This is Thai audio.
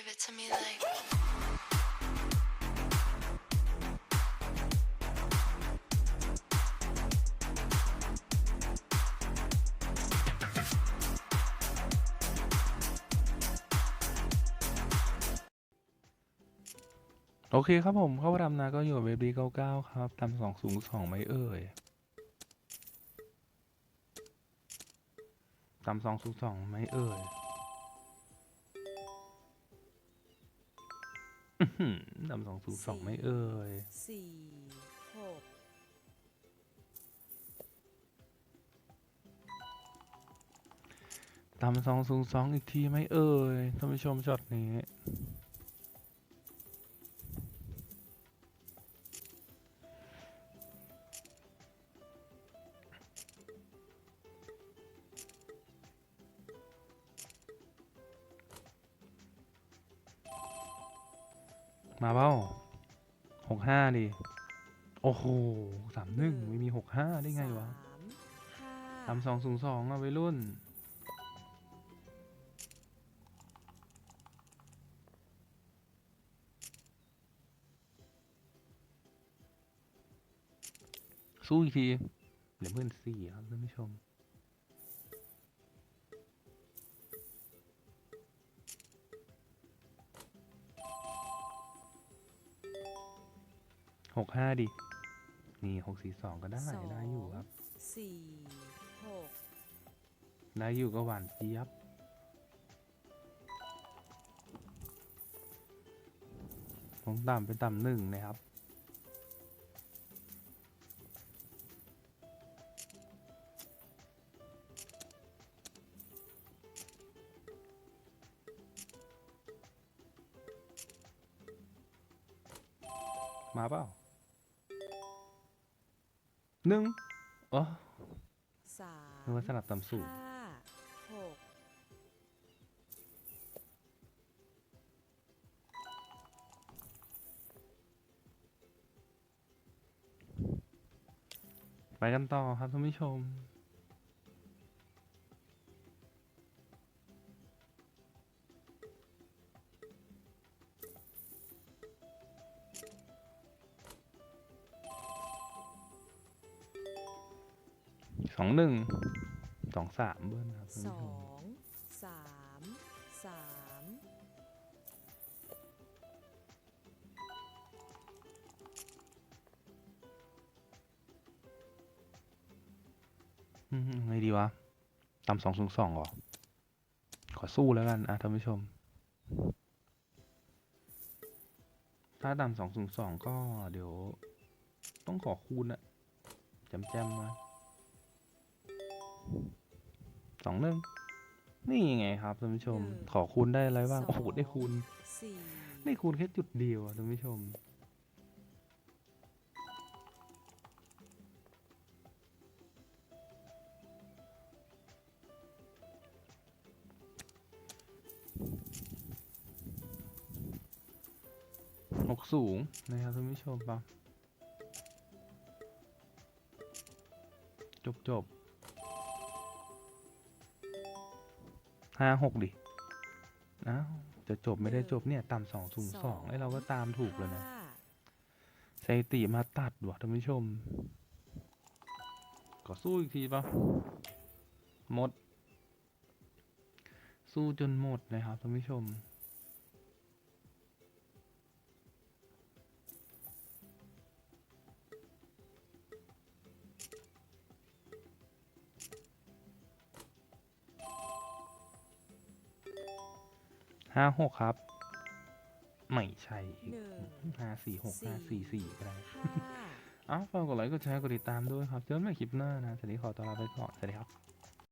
Give it to me like. โอเคครับผมเข้าดำนาก็อยู่กับเบบีเก้าเก้าครับตามสองสูงสองไหมเอ่ยตามสองสูงสองไหมเอ่ย นำสองสูงสองไม่เอ่ยสี่หกตามสองสูงสองอีกทีไม่เอ่ยท่านผู้ชมช็อตนี้ มาเปล่าหกห้าดิ โอ้โหสามหนึ่งไม่มีหกห้าได้ไงวะสามห้าสามสองสูงสองอะวัยรุ่น สู้อีกทีเหลือเพื่อนสี่ครับท่านผู้ชม หกห้าดิ นี่หกสี่สองก็ได้สองได้อยู่ครับ สี่หกได้อยู่ก็หวานเจี๊ยบ ผมต่ำเป็นต่ำหนึ่งนะครับ มาเปล่า หนึ่งอ๋อสามนึกว่าสลับต่ำสูงห้าหกไปกันต่อครับท่านผู้ชม องหนึ่งสองสามเบิ้ลครับสองสามสามอืมไงดีวะต่ำสองสูงสองเหรอ ขอสู้แล้วกันอะท่านผู้ชม ถ้าต่ำสองสูงสองก็เดี๋ยว ต้องขอคูณอะจำแจมมา สองหนึ่งนี่ไงครับท่านผู้ชม ขอคูณได้อะไรบ้างโอ้โหได้คูณสี่ได้คูณแค่จุดเดียวอะท่านผู้ชมหกสูงนะครับท่านผู้ชมปะจบจบ ห้าหกดิอ้าวจะจบไม่ได้จบเนี่ยต่ำสองสูงสองไอ้เราก็ตามถูกเลยนะห้าสถิติมาตัดว่ะท่านผู้ชมก็สู้อีกทีปะหมด สู้จนหมดนะครับท่านผู้ชม ห้าหกครับ ไม่ใช่อีกหนึ่งห้าสี่หกห้าสี่สี่ก็ได้ห้าอ้าวฝากกดไลค์กดแชร์กดติดตามด้วยครับ เจอกันใหม่คลิปหน้านะสวัสดีขอตัวลาไปก่อน สวัสดีครับ